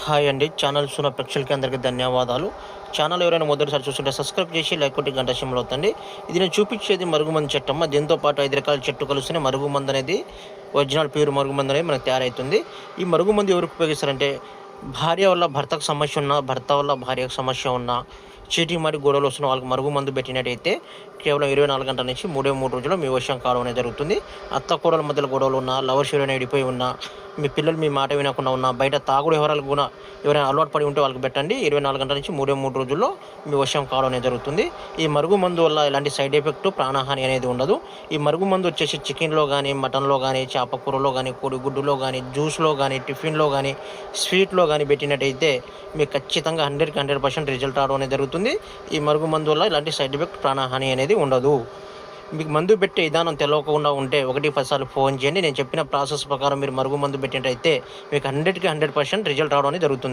Hi అండి. Channel చూసిన ప్రేక్షకులకి అందరికీ ధన్యవాదాలు. ఛానల్ ఎవరైనా మొదటిసారి చూస్తుంటే సబ్స్క్రైబ్ చేసి లైక్ కొట్టి గంట సింబల్ అవుతుంది ఇది నేను చూపించేది మరుగుమంది చెట్టమ్మ. దీంతో పాటు ఐదు రకాల చెట్టు కలిస్తేనే మరుగుమంది అనేది ఒరిజినల్ ప్యూర్ మరుగుమంది అనేది మనకు తయారవుతుంది ఈ మరుగుమంది ఎవరికి ఉపయోగిస్తారంటే భార్య వల్ల భర్తకు సమస్య ఉన్నా భర్త వల్ల భార్యకు సమస్య ఉన్నా చీటీ మరి గొడవలు వస్తున్న వాళ్ళకి మరుగు మందు పెట్టినట్టయితే కేవలం ఇరవై నాలుగు గంటల నుంచి మూడే మూడు రోజుల్లో మీ వర్షం కావడం అనేది జరుగుతుంది. అత్త కూడల మధ్యలో గొడవలు ఉన్నా లవర్ షూరైనా విడిపోయి ఉన్నా మీ పిల్లలు మీ మాట వినకుండా ఉన్నా బయట తాగుడు వివరాలు కూడా ఎవరైనా అలవాటు పడి ఉంటే వాళ్ళకి పెట్టండి. ఇరవై నాలుగు గంటల నుంచి మూడే మూడు రోజుల్లో మీ వర్షం కావడం అనేది జరుగుతుంది. ఈ మరుగు మందు వల్ల ఎలాంటి సైడ్ ఎఫెక్ట్ ప్రాణహాని అనేది ఉండదు. ఈ మరుగు మందు వచ్చేసి చికెన్లో కానీ మటన్లో కానీ చేప కూరలో కానీ కోడిగుడ్డులో కానీ జ్యూస్లో కానీ టిఫిన్లో కానీ స్వీట్లో కానీ పెట్టినట్టయితే మీకు ఖచ్చితంగా హండ్రెడ్కి హండ్రెడ్ పర్సెంట్ రిజల్ట్ రావడం అనేది జరుగుతుంది. ఈ మరుగు మందు వల్ల ఇలాంటి సైడ్ ఎఫెక్ట్ ప్రాణహాని అనేది ఉండదు. మీకు మందు పెట్టే విధానం తెలియకుండా ఉంటే ఒకటి పదిసార్లు ఫోన్ చేయండి. నేను చెప్పిన ప్రాసెస్ ప్రకారం మీరు మరుగు మందు పెట్టినట్టయితే మీకు హండ్రెడ్కి హండ్రెడ్ పర్సెంట్ రిజల్ట్ రావడం జరుగుతుంది.